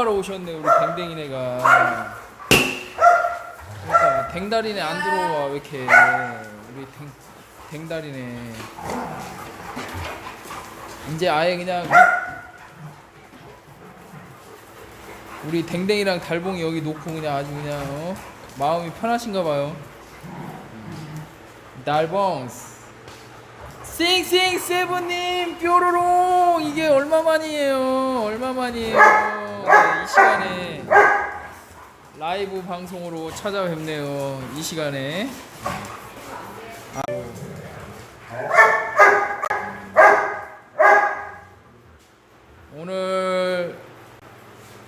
일바로 오셨네 우리 댕댕이네가. 그러니까 댕다리네 안 들어와 왜 이렇게. 우리 댕 댕다리네. 이제 아예 그냥 미- 우리 댕댕이랑 달봉이 여기 놓고 그냥 아주 그냥 어? 마음이 편하신가 봐요. 달봉스 싱싱 세븐님 뾰로롱! 이게 얼마만이에요? 얼마만이에요 네, 이 시간에 라이브 방송으로 찾아뵙네요 이 시간에 오늘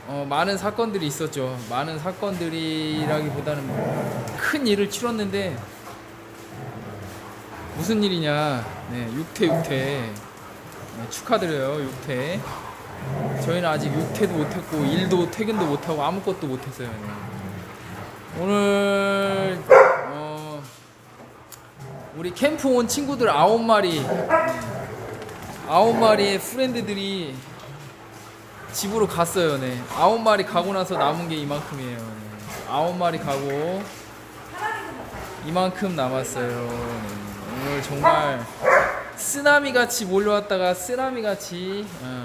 어, 많은 사건들이 있었죠 많은 사건들이라기보다는 큰 일을 치렀는데 무슨 일이냐? 네, 6퇴 6퇴 네, 축하드려요 6퇴. 저희는 아직 6퇴도 못했고 일도 퇴근도 못하고 아무것도 못했어요. 네. 오늘 어, 우리 캠프 온 친구들 아홉 마리 네, 아홉 마리의 프렌드들이 집으로 갔어요. 네. 아홉 마리 가고 나서 남은 게 이만큼이에요. 네. 아홉 마리 가고 이만큼 남았어요. 네. 오늘 정말 쓰나미 같이 몰려왔다가 쓰나미 같이 어.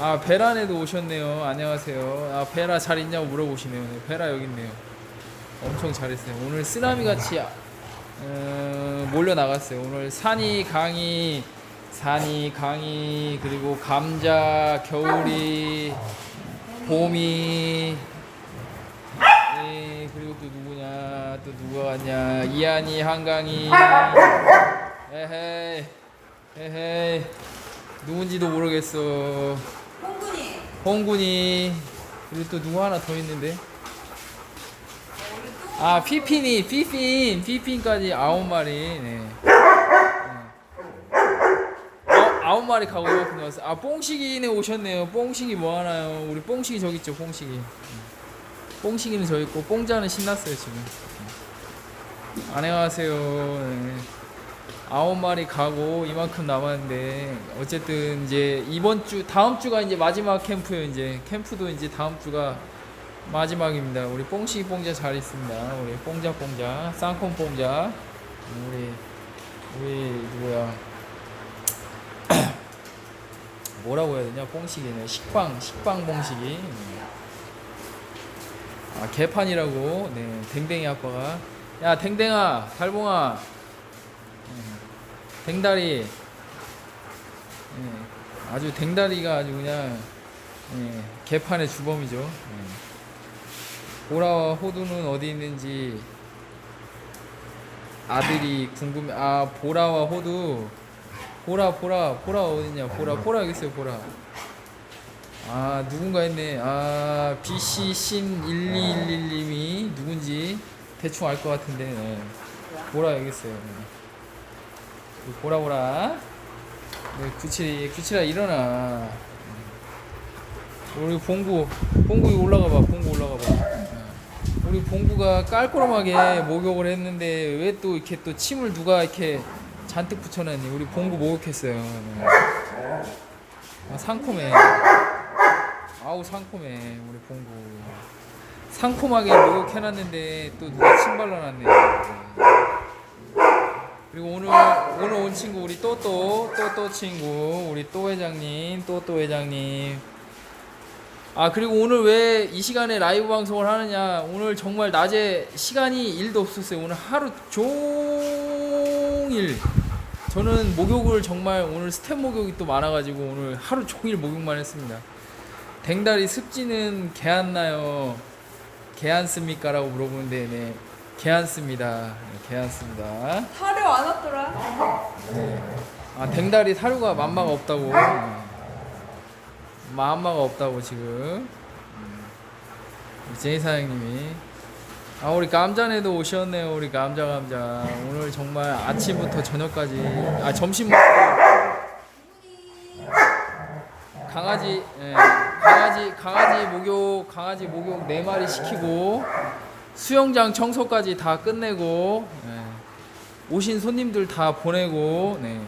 아 베란에도 오셨네요. 안녕하세요. 아 베라 잘 있냐고 물어보시네요. 네, 베라 여기 있네요. 엄청 잘했어요. 오늘 쓰나미 같이 어, 몰려 나갔어요. 오늘 산이 강이 산이 강이 그리고 감자 겨울이 봄이 네, 그리고 또 누구냐 또 누가 왔냐 이한이 한강이 에헤이 에헤이 누군지도 모르겠어 홍군이. 그리고 또 누구 하나 더 있는데? 아 피핀이 피핀 피핀까지 아홉 마리. 네. 네. 어, 아홉 마리 가고 이만큼 나왔어 아 뽕식이네 오셨네요. 뽕식이 뭐 하나요? 우리 뽕식이 저기 있죠 뽕식이. 뽕식이는 저 있고 뽕자는 신났어요 지금. 안녕하세요. 네. 아홉 마리 가고 이만큼 남았는데 어쨌든 이제 이번 주 다음 주가 이제 마지막 캠프예요 이제. 캠프도 이제 다음 주가 마지막입니다. 우리 뽕식이 뽕자 잘 있습니다. 우리 뽕자 뽕자 쌍콘 뽕자. 우리 우리 누구야? 뭐라고 해야 되냐? 뽕식이네. 식빵 식빵 뽕식이. 아 개판이라고. 네 댕댕이 아빠가. 야 댕댕아 달봉아. 음, 댕다리. 예, 아주 댕다리가 아주 그냥 예, 개판의 주범이죠. 예. 보라와 호두는 어디 있는지 아들이 궁금해. 아 보라와 호두. 보라 보라 보라 어딨냐? 보라 보라 여기 있어요 보라. 아 누군가 했네. 아 BC 신 1211님이 누군지 대충 알 것 같은데. 네. 보라 여기 있어요. 네. 보라 보라. 네, 구칠이 구칠아 일어나. 우리 봉구 봉구 이거 올라가 봐 봉구 올라가 봐. 우리 봉구가 깔끔하게 목욕을 했는데 왜 또 이렇게 또 침을 누가 이렇게 잔뜩 붙여놨니? 우리 봉구 목욕했어요. 네. 아, 상콤해. 아우 상콤해 우리 봉구. 상콤하게 목욕해놨는데 또 누가 침 발라놨네. 그리고 오늘 오늘 온 친구 우리 또또 또또 친구 우리 또 회장님 또또 회장님. 아 그리고 오늘 왜 이 시간에 라이브 방송을 하느냐. 오늘 정말 낮에 시간이 일도 없었어요. 오늘 하루 종일. 저는 목욕을 정말 오늘 스텝 목욕이 또 많아가지고 오늘 하루 종일 목욕만 했습니다. 댕다리 습지는 개안 나요. 개안 씁니까? 라고 물어보는데 네, 개안 씁니다. 네, 개안 씁니다. 타려 안 왔더라. 네. 아 댕다리 사료가 맘마가 없다고. 네. 맘마가 없다고 지금. 음. 우리 제이 사장님이. 아 우리 감자네도 오셨네요 우리 감자 감자. 오늘 정말 아침부터 저녁까지. 아 점심 먹고. 강아지 예, 강아지 강아지 목욕 강아지 목욕 네 마리 시키고 수영장 청소까지 다 끝내고 예, 오신 손님들 다 보내고 네,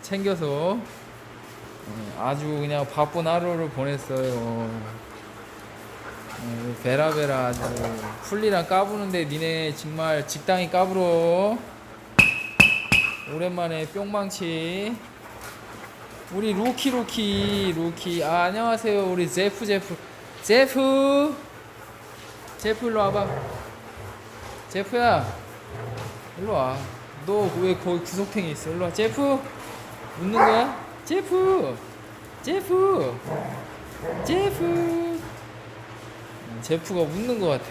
챙겨서 예, 아주 그냥 바쁜 하루를 보냈어요. 어, 베라베라 아주 풀리랑 까부는데 니네 정말 직당이 까불어. 오랜만에 뿅망치. 우리 루키 루키 루키. 아 안녕하세요. 우리 제프 제프. 제프 제프 일로 와봐. 제프야 일로 와 너 왜 거기 구석탱이 있어? 일로 와. 제프 웃는 거야? 제프 제프 제프. 음, 제프가 웃는 거 같아.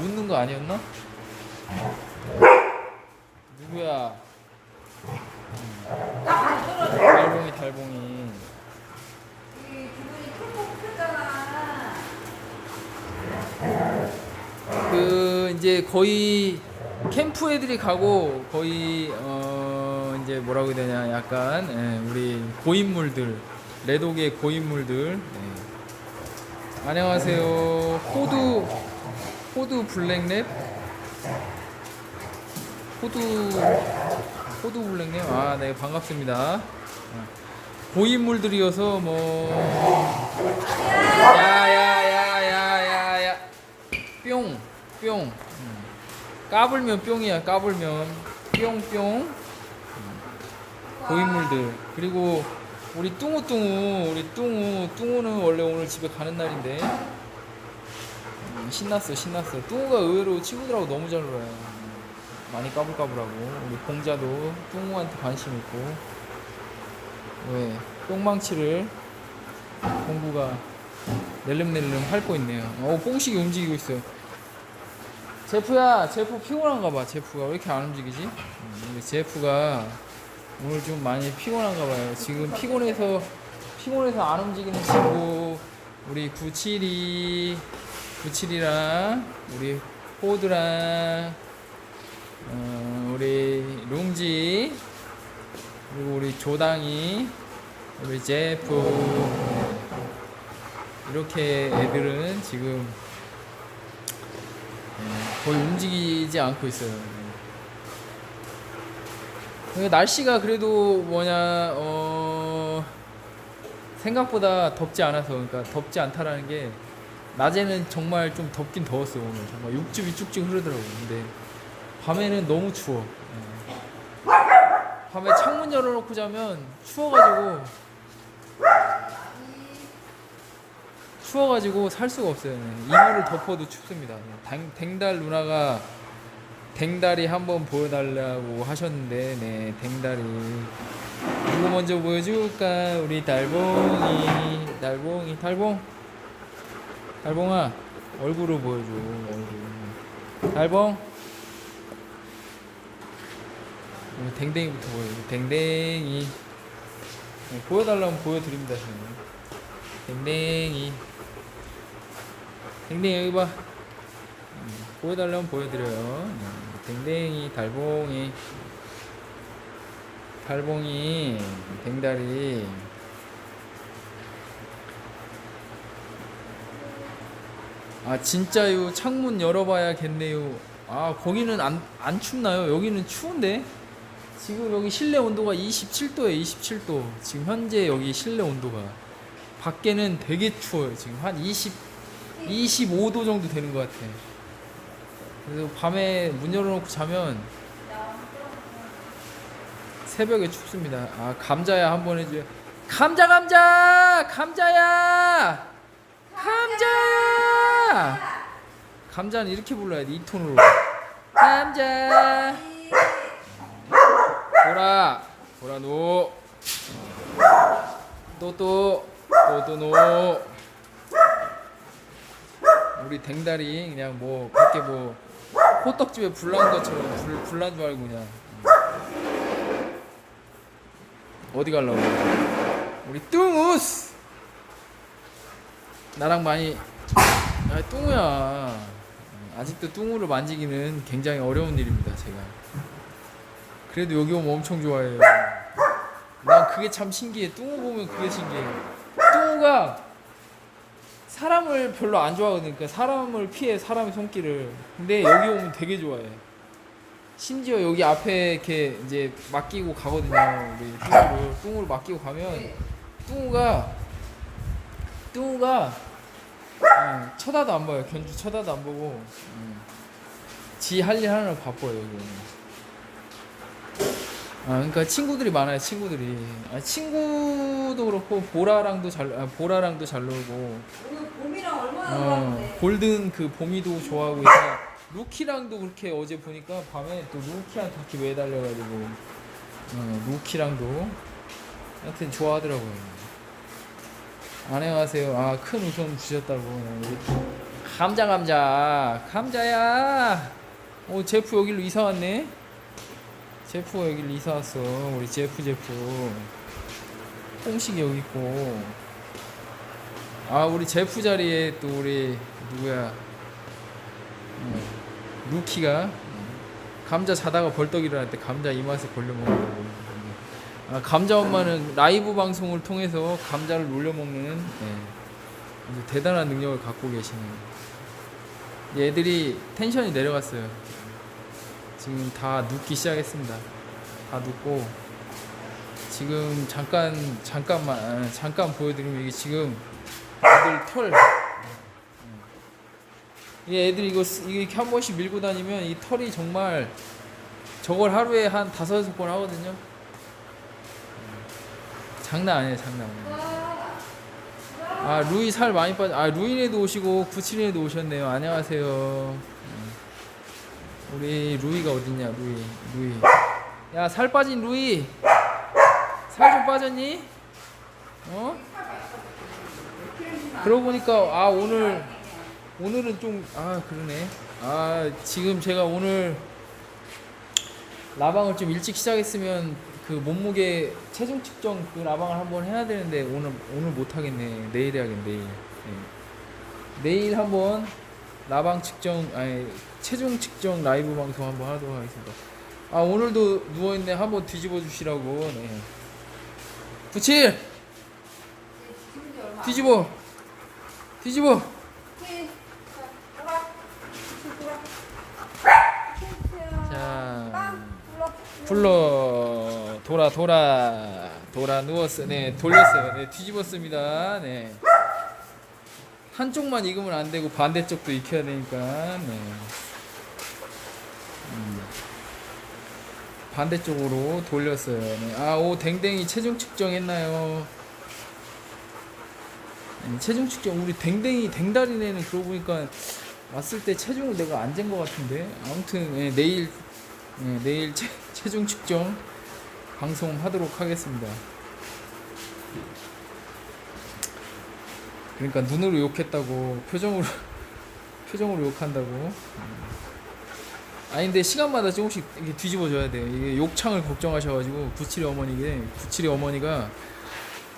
웃는 거 아니었나? 누구야? 달봉이 달봉이. 이 기분이 푹푹 폈잖아. 거의 캠프 애들이 가고 거의 어 이제 뭐라고 해야 되냐 약간 예, 우리 고인물들 레독의 고인물들. 예. 안녕하세요. 호두 호두 블랙랩? 호두 호두 블랙랩? 아네 반갑습니다. 어. 고인물들이어서 뭐. 야야야야야야. 뿅, 뿅. 음. 까불면 뿅이야, 까불면. 뿅, 뿅. 음. 고인물들. 그리고 우리 뚱우, 뚱우. 우리 뚱우. 뚱우는 원래 오늘 집에 가는 날인데. 음, 신났어, 신났어. 뚱우가 의외로 친구들하고 너무 잘 놀아요. 음, 많이 까불까불하고. 우리 공자도 뚱우한테 관심 있고. 왜? 뿅망치를 공부가 낼름낼름 핥고 있네요. 어, 뽕식이 움직이고 있어요. 제프야, 제프 피곤한가 봐. 제프가 왜 이렇게 안 움직이지? 음, 제프가 오늘 좀 많이 피곤한가 봐요. 지금 피곤해서 피곤해서 안 움직이는 친구 우리 972 972랑 우리 호드랑 어, 우리 룽지 그리고 우리 조당이 우리 제프 네. 이렇게 애들은 지금 예, 거의 움직이지 않고 있어요. 예. 날씨가 그래도 뭐냐 어 생각보다 덥지 않아서 그러니까 덥지 않다라는 게 낮에는 정말 좀 덥긴 더웠어 오늘 정말 육즙이 쭉쭉 흐르더라고 근데 밤에는 너무 추워 예. 밤에 창문 열어놓고 자면 추워가지고 추워가지고 살 수가 없어요. 네. 이불을 덮어도 춥습니다. 네. 당, 댕달 누나가 댕다리 한번 보여달라고 하셨는데, 네, 댕다리. 누구 먼저 보여줄까? 우리 달봉이, 달봉이, 달봉. 달봉아, 얼굴을 보여줘, 얼굴. 달봉. 어, 댕댕이부터 보여줘. 댕댕이. 네, 보여달라면 보여드립니다, 저는. 댕댕이 댕댕이 여기 봐. 음, 보여달라면 보여드려요. 음, 댕댕이 달봉이 달봉이 댕다리. 아 진짜요. 창문 열어봐야겠네요. 아 거기는 안, 안 춥나요? 여기는 추운데? 지금 여기 실내 온도가 27도에 27도. 지금 현재 여기 실내 온도가. 밖에는 되게 추워요. 지금 한 20, 25도 정도 되는 것 같아. 그래서 밤에 문 열어놓고 자면 새벽에 춥습니다. 아 감자야 한 번 해줘요. 감자 감자 감자야 감자야 감자는 이렇게 불러야 돼 이 톤으로. 감자 보라 보라 노 또또 또또 노 우리 댕다리 그냥 뭐 밖에 뭐 호떡집에 불난 것처럼 불, 불난 줄 알고 그냥. 어디 갈라고? 우리 뚱우스! 나랑 많이 아 뚱우야. 아직도 뚱우를 만지기는 굉장히 어려운 일입니다 제가. 그래도 여기 오면 엄청 좋아해요. 난 그게 참 신기해. 뚱우 보면 그게 신기해. 뚱우가 사람을 별로 안 좋아하거든. 그러니까 사람을 피해 사람의 손길을. 근데 여기 오면 되게 좋아해. 심지어 여기 앞에 이렇게 이제 맡기고 가거든요. 우리 뚱우를 뚱우를 맡기고 가면 뚱우가 뚱우가 어, 쳐다도 안 봐요. 견주 쳐다도 안 보고 지할 일 하느라 바빠요. 이거는. 아 그러니까 친구들이 많아요. 친구들이 아, 친구도 그렇고 보라랑도 잘 아, 보라랑도 잘 놀고 어, 놀았는데. 골든 그 봄이도 좋아하고 있어. 루키랑도 그렇게 어제 보니까 밤에 또 루키한테 이렇게 매달려가지고 어, 루키랑도 하여튼 좋아하더라고요. 안녕하세요. 아 큰 웃음 주셨다고. 감자 감자 감자야. 오 제프 여기로 이사 왔네. 제프가 여기로 이사 왔어. 우리 제프 제프. 뽕식이 여기 있고. 아 우리 제프 자리에 또 우리 누구야? 어, 루키가 어, 감자 자다가 벌떡 일어날 때 감자 이 맛에 걸려 먹는다고 아, 감자 엄마는 라이브 방송을 통해서 감자를 놀려 먹는 예, 아주 대단한 능력을 갖고 계시네요 얘들이 텐션이 내려갔어요. 지금 다 눕기 시작했습니다. 다 눕고 지금 잠깐 잠깐만 아, 잠깐 보여드리면 이게 지금 애들 털. 이 애들 이거 쓰- 이렇게 한 번씩 밀고 다니면 이 털이 정말 저걸 하루에 한 다섯 여섯 번 하거든요. 장난 아니에요, 장난 아니에요. 아 루이 살 많이 빠져. 아 루이네도 오시고 구칠이네도 오셨네요. 안녕하세요. 음. 우리 루이가 어딨냐, 루이, 루이. 야 살 빠진 루이. 살 좀 빠졌니? 어? 그러고 보니까 아 오늘 오늘은 좀 아 그러네. 아 지금 제가 오늘 라방을 좀 일찍 시작했으면 그 몸무게 체중 측정 그 라방을 한번 해야 되는데 오늘 오늘 못 하겠네. 내일 해야겠네. 내일 네. 내일 한번 라방 측정 아니 체중 측정 라이브 방송 한번 하도록 하겠습니다. 아 오늘도 누워 있네. 한번 뒤집어 주시라고. 네. 97 뒤집어 뒤집어. 자 불러 돌아 돌아 돌아 누웠어. 네 돌렸어요. 네 뒤집었습니다. 네. 한쪽만 익으면 안 되고 반대쪽도 익혀야 되니까. 네. 음. 반대쪽으로 돌렸어요. 네. 아 오 댕댕이 체중 측정했나요? 음, 체중 측정 우리 댕댕이 댕다리네는 그러고 보니까 왔을 때 체중을 내가 안 잰 것 같은데 아무튼 예, 내일 예, 내일 체, 체중 측정 방송하도록 하겠습니다. 그러니까 눈으로 욕했다고 표정으로 표정으로 욕한다고. 음. 아니 근데 시간마다 조금씩 이렇게 뒤집어줘야 돼요. 이게 욕창을 걱정하셔가지고 구칠이 어머니게 구칠이 어머니가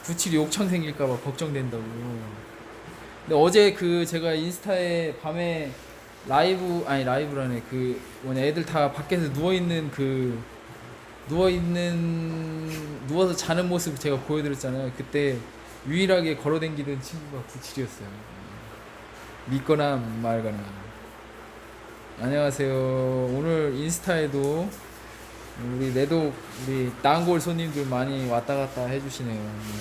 구칠이 욕창 생길까봐 걱정된다고. 근데 어제 그 제가 인스타에 밤에 라이브 아니 라이브라네 그 뭐냐 애들 다 밖에서 누워 있는 그 누워 있는 누워서 자는 모습 제가 보여드렸잖아요. 그때 유일하게 걸어댕기던 친구가 구칠이었어요. 믿거나 말거나. 안녕하세요. 오늘 인스타에도 우리 내도 우리 난골 손님들 많이 왔다 갔다 해주시네요.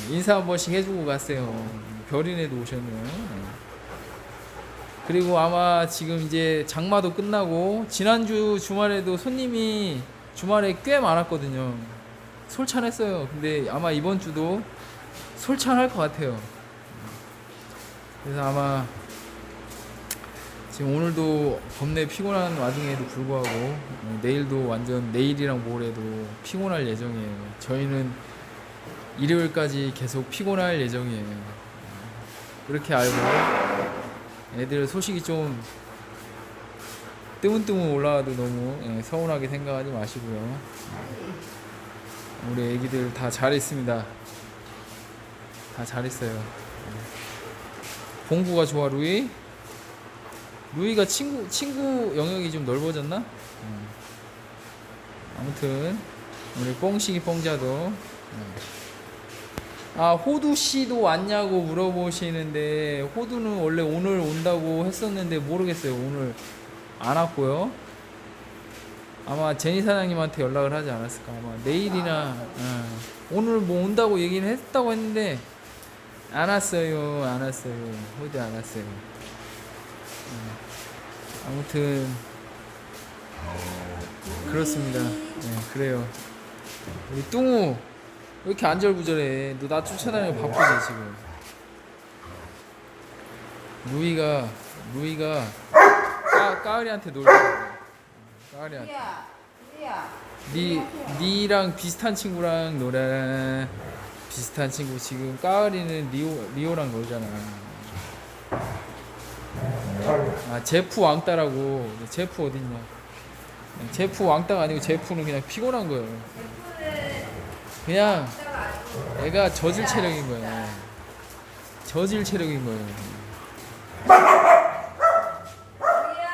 인사 한 번씩 해주고 갔어요. 별인에도 오셨네요. 네. 그리고 아마 지금 이제 장마도 끝나고 지난주 주말에도 손님이 주말에 꽤 많았거든요. 솔찬했어요. 근데 아마 이번 주도 솔찬할 것 같아요. 그래서 아마 지금 오늘도 겁내 피곤한 와중에도 불구하고 어, 내일도 완전 내일이랑 모레도 피곤할 예정이에요. 저희는 일요일까지 계속 피곤할 예정이에요. 그렇게 알고 애들 소식이 좀 뜨문뜨문 올라와도 너무 예, 서운하게 생각하지 마시고요. 우리 애기들 다 잘했습니다. 다 잘했어요. 공부가 좋아 루이? 루이가 친구 친구 영역이 좀 넓어졌나? 음. 아무튼 우리 뽕식이 뽕자도 음. 아 호두 씨도 왔냐고 물어보시는데 호두는 원래 오늘 온다고 했었는데 모르겠어요 오늘 안 왔고요 아마 제니 사장님한테 연락을 하지 않았을까 아마 내일이나 어, 오늘 뭐 온다고 얘기는 했다고 했는데 안 왔어요, 안 왔어요. 호두 안 왔어요. 음, 아무튼 그렇습니다. 네, 그래요. 우리 뚱우 왜 이렇게 안절부절해? 너 나 쫓아다니고 바쁘지 지금. 루이가 루이가 까. 까으리한테. 우리야, 우리야. 니 니랑 비슷한 친구랑 놀아. 비슷한 친구 지금 까으리는 리오 리오랑 놀잖아. 아 제프 왕따라고. 제프 어딨냐? 제프 왕따가 아니고 제프는 그냥 피곤한 거예요. 그냥. 애가 저질 체력인 거야. 저질 체력인 거예요. 우리야.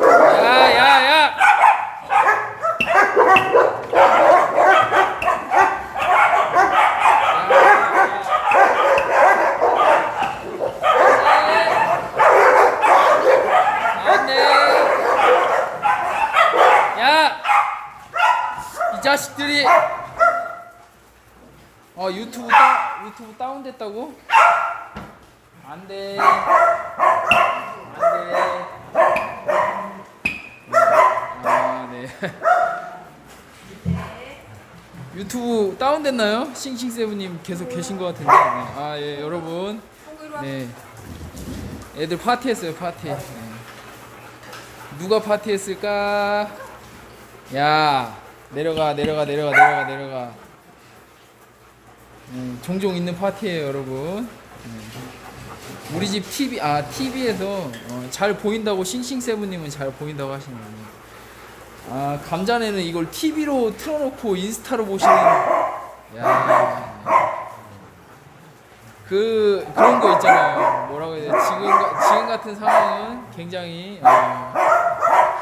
야, 야, 야! 안 돼. 야! 이 자식들이 어 유튜브 다 유튜브 다운됐다고? 안 돼. 안 돼. 아, 네. 유튜브 다운됐나요? 싱싱세븐님 계속 계신 것 같은데. 네. 아, 예, 여러분. 네. 애들 파티했어요, 파티. 네. 누가 파티했을까? 야, 내려가, 내려가, 내려가, 내려가, 내려가. 음, 종종 있는 파티예요, 여러분. 음. 우리 집 TV, 아, TV에서 어, 잘 보인다고 싱싱세븐님은 잘 보인다고 하시는 거예요. 아, 감자네는 이걸 TV로 틀어놓고 인스타로 보시는. 야. 그 그런 거 있잖아요. 뭐라고 해야 돼? 지금 가- 지금 같은 상황은 굉장히 어,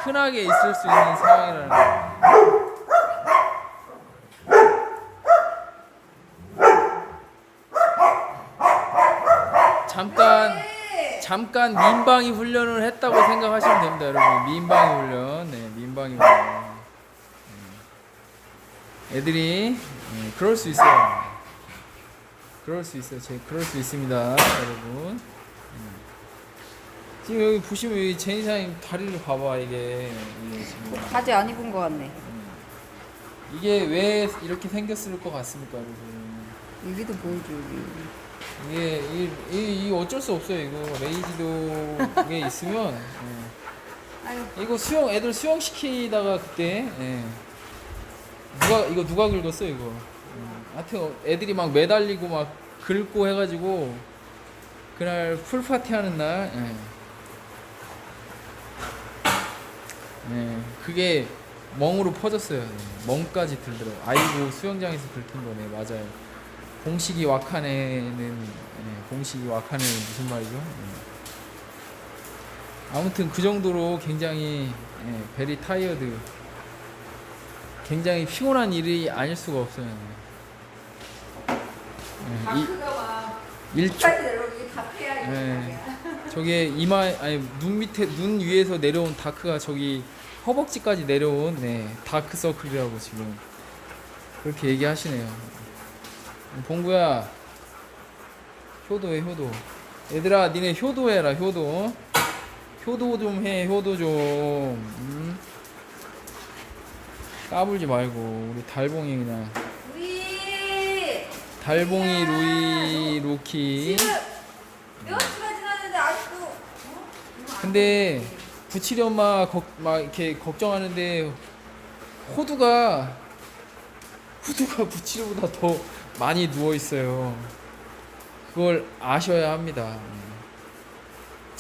흔하게 있을 수 있는 상황이라는 거. 잠깐 네. 잠깐 민방위 훈련을 했다고 생각하시면 됩니다, 여러분. 민방위 훈련, 훈련. 음. 애들이 음, 그럴 수 있어요. 그럴 수 있어요. 제 그럴 수 있습니다, 여러분. 음. 지금 여기 보시면 여기 제니사님 다리를 봐봐 이게 이게 지금 바지 안 입은 거 같네. 이게 왜 이렇게 생겼을 것 같습니까, 여러분? 여기도 보여줘 여기. 이게 이, 이, 이 어쩔 수 없어요 이거 레이지도에 있으면 예. 이거 수영 애들 수영 시키다가 그때 예. 누가 이거 누가 긁었어 이거 음, 하여튼 애들이 막 매달리고 막 긁고 해가지고 그날 풀 파티 하는 날 예. 예, 그게 멍으로 퍼졌어요 예, 멍까지 들더라고 아이고 수영장에서 긁힌 거네 맞아요 공식이 와카네는 예, 공식이 와카네는 무슨 말이죠? 예. 아무튼 그 정도로 굉장히 예, 베리 타이어드 굉장히 피곤한 일이 아닐 수가 없어요. 예, 이 다크가 막 1초 빨리 내려오기 다크야 이거. 네. 저게 이마 아니 눈 밑에 눈 위에서 내려온 다크가 저기 허벅지까지 내려온 네 다크 서클이라고 지금 그렇게 얘기하시네요. 봉구야 효도해 효도. 얘들아 니네 효도해라 효도. 효도 좀 해 효도 좀. 음? 까불지 말고 우리 달봉이 그냥 우리 달봉이 루이 루키. 지금 몇 시간 지났는데 아직도. 어? 근데 부칠이 엄마 걱, 막 이렇게 걱정하는데 호두가 호두가 부칠이보다 더 많이 누워 있어요. 그걸 아셔야 합니다.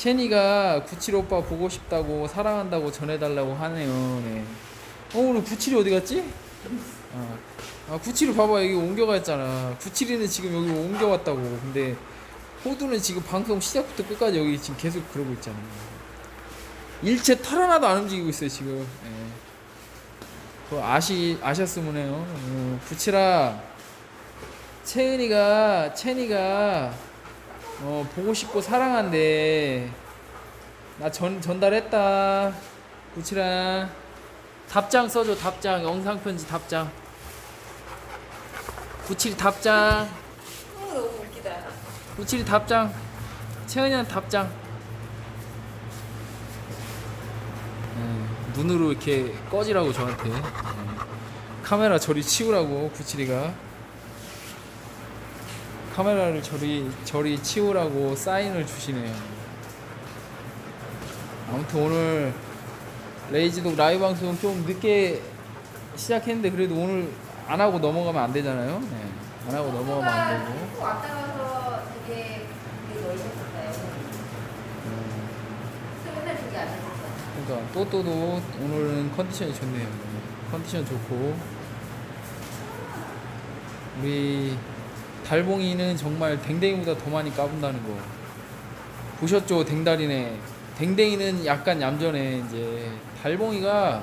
채니가 구칠 오빠 보고 싶다고 사랑한다고 전해달라고 하네요. 네. 어 오늘 구칠이 어디 갔지? 아, 아 구칠이 봐봐 여기 옮겨갔잖아. 구칠이는 지금 여기 옮겨왔다고. 근데 호두는 지금 방송 시작부터 끝까지 여기 지금 계속 그러고 있잖아. 일체 털 하나도 안 움직이고 있어요 지금. 예. 그거 아시 아셨으면 해요. 어, 부치라 채은이가 채니가 어 보고 싶고 사랑한대. 나 전 전달했다. 부치라 답장 써줘 답장 영상 편지 답장. 구칠이 답장. 어, 너무 웃기다. 구칠이 답장. 채은이한테 답장. 네, 눈으로 이렇게 꺼지라고 저한테. 네. 카메라 저리 치우라고 구칠이가. 카메라를 저리 저리 치우라고 사인을 주시네요. 아무튼 오늘 레이지독 라이브 방송 좀 늦게 시작했는데 그래도 오늘 안 하고 넘어가면 안 되잖아요. 네. 안 하고 넘어가면 안 되고. 고 왔다 가서 되게 되게 넓었어요. 수면에 되게 안 됐었어요. 그러니까 또또도 오늘은 컨디션이 좋네요. 컨디션 좋고 우리 달봉이는 정말 댕댕이보다 더 많이 까분다는 거 보셨죠? 댕달이네. 댕댕이는 약간 얌전해 이제 달봉이가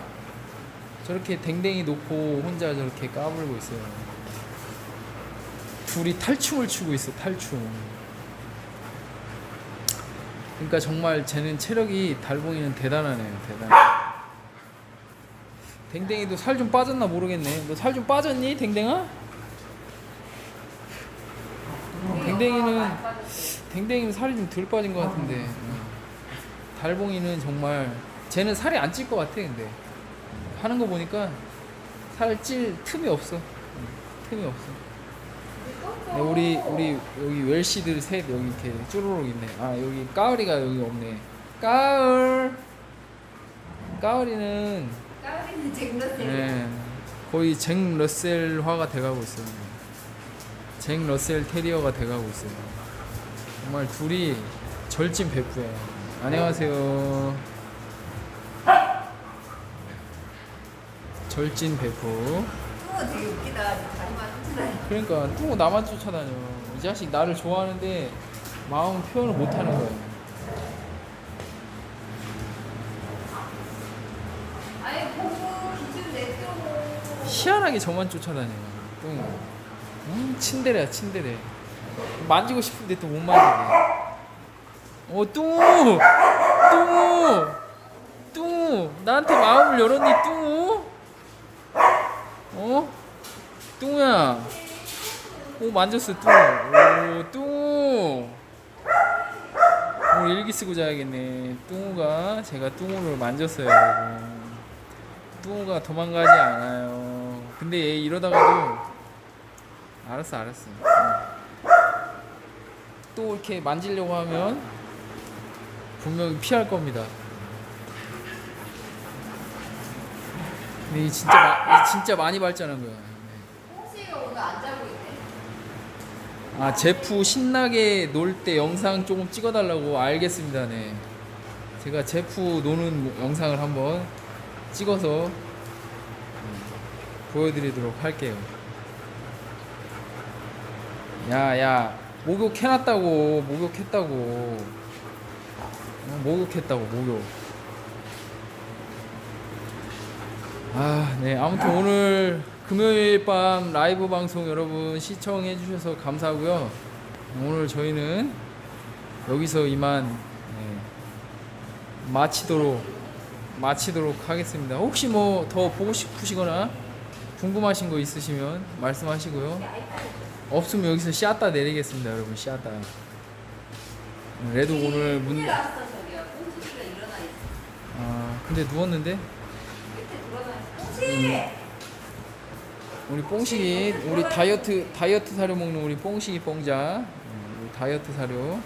저렇게 댕댕이 놓고 혼자 저렇게 까불고 있어요. 둘이 탈춤을 추고 있어 탈춤. 그러니까 정말 쟤는 체력이 달봉이는 대단하네요. 대단. 댕댕이도 살 좀 빠졌나 모르겠네. 너 살 좀 빠졌니, 댕댕아? 어, 댕댕이는 댕댕이는 살이 좀 덜 빠진 것 같은데. 응. 달봉이는 정말 쟤는 살이 안 찔 것 같아. 근데 하는 거 보니까 살 찔 틈이 없어. 응, 틈이 없어. 네, 우리 우리 여기 웰시들 셋 여기 이렇게 쭈루룩 있네. 아 여기 까을이가 여기 없네. 까을 까을이는 까르는 쟁러세. 네, 거의 잭 러셀화가 돼가고 있어요. 잭 러셀 테리어가 돼가고 있어요. 정말 둘이 절친 베프예요. 안녕하세요. 절친 베프. 또 되게 웃기다. 다리만 쫓아다니. 그러니까 또 나만 쫓아다녀. 이 자식 나를 좋아하는데 마음 표현을 못 하는 거예요. 아니 보고 기준 내죠. 희한하게 저만 쫓아다녀. 또 음, 친데레야 친데레. 만지고 싶은데 또 못 만지게. 어 뚱우 뚱우 뚱우 나한테 마음을 열었니 뚱우? 어? 뚱우야. 오 만졌어 뚱우. 오 뚱우. 오늘 일기 쓰고 자야겠네. 뚱우가 제가 뚱우를 만졌어요. 여러분. 뚱우가 도망가지 않아요. 근데 얘 이러다가도 알았어 알았어. 응. 또 이렇게 만지려고 하면 분명히 피할 겁니다. 근데 이 진짜 마, 이 진짜 많이 발전한 거야. 홍씨가 오늘 안 자고 있네. 아 제프 신나게 놀 때 영상 조금 찍어달라고 알겠습니다. 네. 제가 제프 노는 영상을 한번 찍어서 음, 보여드리도록 할게요. 야야 목욕 해놨다고 목욕 했다고 어, 목욕 했다고 목욕. 아, 네. 아무튼 오늘 금요일 밤 라이브 방송 여러분 시청해 주셔서 감사하고요. 오늘 저희는 여기서 이만 네, 마치도록 마치도록 하겠습니다. 혹시 뭐 더 보고 싶으시거나 궁금하신 거 있으시면 말씀하시고요. 없으면 여기서 씨앗다 내리겠습니다, 여러분. 씨앗다. 레드 오늘 문 저기요. 일어나 있어. 아, 근데 누웠는데 밑에. 홍씨. 우리 뽕식이 우리 다이어트 다이어트 사료 먹는 우리 뽕식이 뽕자 음, 우리 다이어트 사료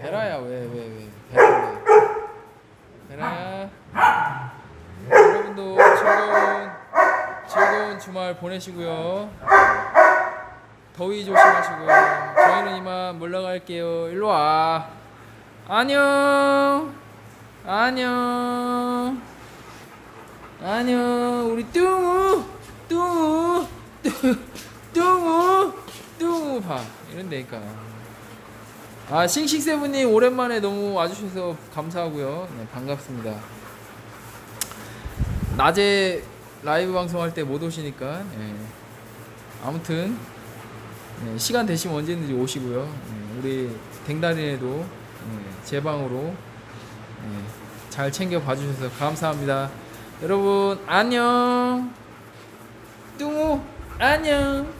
베라야 왜 왜 왜 베라 왜 베라야 여러분도 즐거운 즐거운 주말 보내시고요. 더위 조심하시고요. 저희는 이만 물러갈게요. 일로 와. 안녕. 안녕. 안녕. 우리 뚱우. 뚱우. 뚱- 뚱우. 뚱우 봐 이런다니까. 아 싱싱세븐님 오랜만에 너무 와주셔서 감사하고요. 네, 반갑습니다. 낮에 라이브 방송할 때 못 오시니까 예. 아무튼 네, 시간 되시면 언제든지 오시고요 예, 우리 댕다리네도 예, 제 방으로 예, 잘 챙겨 봐주셔서 감사합니다. 여러분 안녕. 뚱우 안녕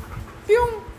뿅